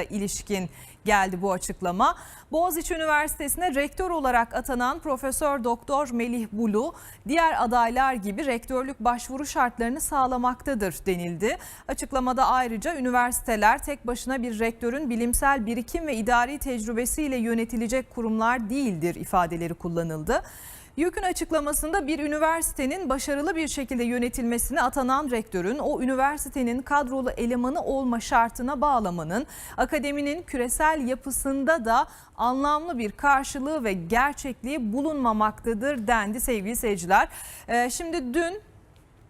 ilişkin geldi bu açıklama. Boğaziçi Üniversitesi'ne rektör olarak atanan Profesör Doktor Melih Bulu diğer adaylar gibi rektörlük başvuru şartlarını sağlamaktadır denildi. Açıklamada ayrıca üniversiteler tek başına bir rektörün bilimsel birikim ve idari tecrübesiyle yönetilecek kurumlar değildir ifadeleri kullanıldı. YÖK'ün açıklamasında bir üniversitenin başarılı bir şekilde yönetilmesine atanan rektörün o üniversitenin kadrolu elemanı olma şartına bağlamanın akademinin küresel yapısında da anlamlı bir karşılığı ve gerçekliği bulunmamaktadır dendi sevgili seyirciler. Ee, şimdi dün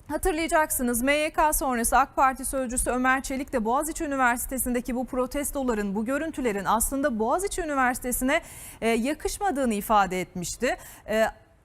Hatırlayacaksınız MYK sonrası AK Parti sözcüsü Ömer Çelik de Boğaziçi Üniversitesi'ndeki bu protestoların, bu görüntülerin aslında Boğaziçi Üniversitesi'ne e, yakışmadığını ifade etmişti.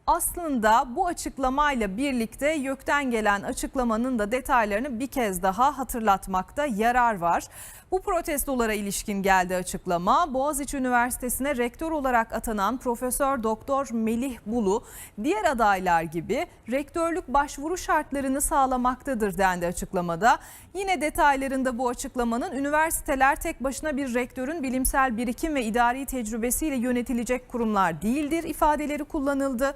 Aslında bu açıklamayla birlikte YÖK'ten gelen açıklamanın da detaylarını bir kez daha hatırlatmakta yarar var. Bu protestolara ilişkin geldi açıklama. Boğaziçi Üniversitesi'ne rektör olarak atanan Profesör Doktor Melih Bulu diğer adaylar gibi rektörlük başvuru şartlarını sağlamaktadır dendi açıklamada. Yine detaylarında bu açıklamanın üniversiteler tek başına bir rektörün bilimsel birikim ve idari tecrübesiyle yönetilecek kurumlar değildir ifadeleri kullanıldı.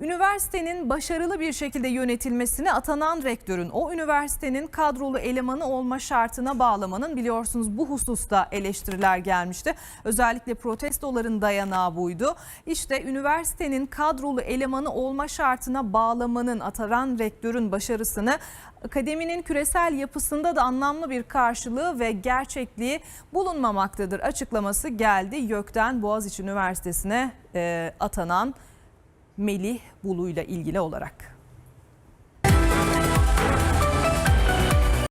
Üniversitenin başarılı bir şekilde yönetilmesine atanan rektörün o üniversitenin kadrolu elemanı olma şartına bağlamanın biliyorsunuz bu hususta eleştiriler gelmişti. Özellikle protestoların dayanağı buydu. İşte üniversitenin kadrolu elemanı olma şartına bağlamanın atanan rektörün başarısını akademinin küresel yapısında da anlamlı bir karşılığı ve gerçekliği bulunmamaktadır açıklaması geldi. YÖK'ten Boğaziçi Üniversitesi'ne e, atanan Melih Bulu'yla ilgili olarak.